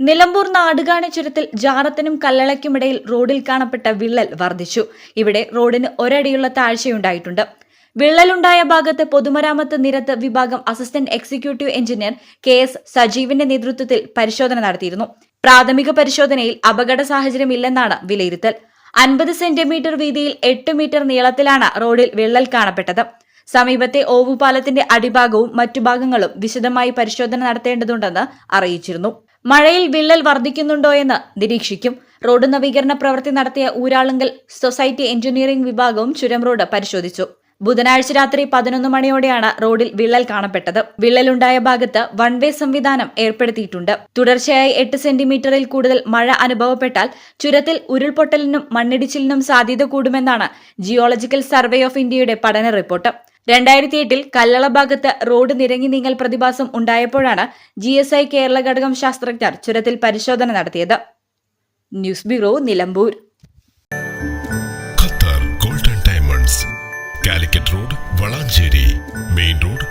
നിലമ്പൂർ നാടുകാണി ചുരത്തിൽ ജാറത്തിനും കല്ലളയ്ക്കുമിടയിൽ റോഡിൽ കാണപ്പെട്ട വിള്ളൽ വർദ്ധിച്ചു. ഇവിടെ റോഡിന് ഒരടിയുള്ള താഴ്ചയുണ്ടായിട്ടുണ്ട്. വിള്ളലുണ്ടായ ഭാഗത്ത് പൊതുമരാമത്ത് നിരത്ത് വിഭാഗം assistant executive engineer K S സജീവിന്റെ നേതൃത്വത്തിൽ പരിശോധന നടത്തിയിരുന്നു. പ്രാഥമിക പരിശോധനയിൽ അപകട സാഹചര്യമില്ലെന്നാണ് വിലയിരുത്തൽ. അൻപത് സെന്റിമീറ്റർ വീതിയിൽ എട്ട് മീറ്റർ നീളത്തിലാണ് റോഡിൽ വിള്ളൽ കാണപ്പെട്ടത്. സമീപത്തെ ഓവുപാലത്തിന്റെ അടിഭാഗവും മറ്റു ഭാഗങ്ങളും വിശദമായി പരിശോധന നടത്തേണ്ടതുണ്ടെന്ന് അറിയിച്ചിരുന്നു. മഴയിൽ വിള്ളൽ വർദ്ധിക്കുന്നുണ്ടോയെന്ന് നിരീക്ഷിക്കും. റോഡ് നവീകരണ പ്രവൃത്തി നടത്തിയ ഊരാളുങ്കൽ സൊസൈറ്റി എഞ്ചിനീയറിംഗ് വിഭാഗവും ചുരം റോഡ് പരിശോധിച്ചു. ബുധനാഴ്ച രാത്രി പതിനൊന്ന് മണിയോടെയാണ് റോഡിൽ വിള്ളൽ കാണപ്പെട്ടത്. വിള്ളലുണ്ടായ ഭാഗത്ത് വൺ വേ സംവിധാനം ഏർപ്പെടുത്തിയിട്ടുണ്ട്. തുടർച്ചയായി എട്ട് സെന്റിമീറ്ററിൽ കൂടുതൽ മഴ അനുഭവപ്പെട്ടാൽ ചുരത്തിൽ ഉരുൾപൊട്ടലിനും മണ്ണിടിച്ചിലിനും സാധ്യത കൂടുമെന്നാണ് ജിയോളജിക്കൽ സർവേ ഓഫ് ഇന്ത്യയുടെ പഠന റിപ്പോർട്ട്. രണ്ടായിരത്തി എട്ടിൽ കല്ലള ഭാഗത്ത് റോഡ് നിരങ്ങി നീങ്ങൽ പ്രതിഭാസം ഉണ്ടായപ്പോഴാണ് ജി എസ് ഐ കേരള ഘടകം ശാസ്ത്രജ്ഞർ ചുരത്തിൽ പരിശോധന നടത്തിയത്. News bureau Nilambur. Qatar golden diamonds Calicut road Valanchery main road